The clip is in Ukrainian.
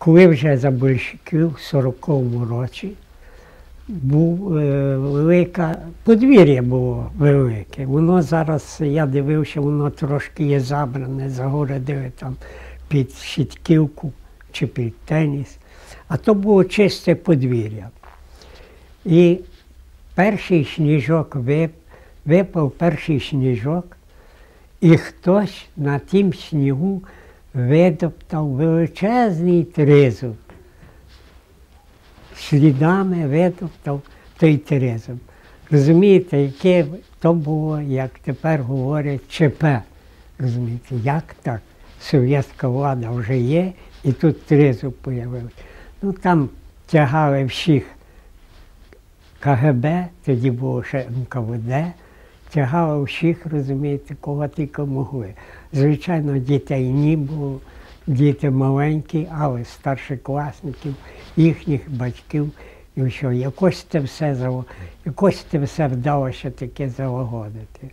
коли вже за большевиків в 40-му році був е, велика, подвір'я було велике. Воно зараз, я дивився, воно трошки є забране, загородили там під щитківку чи під теніс. А то було чисте подвір'я. І перший сніжок вип, випав перший сніжок, і хтось на тім снігу видоптав величезний тризуб. Слідами видоптав той тризуб. Розумієте, яке то було, як тепер говорять, ЧП. Розумієте, як так? Совєтська влада вже є, і тут тризуб з'явився. Ну там тягали всіх КГБ, тоді було ще НКВД, тягали всіх, розумієте, кого тільки могли. Звичайно, дітей ні було, діти маленькі, але старшокласників, їхніх батьків і все. Якось це все якось це все вдалося таке залагодити.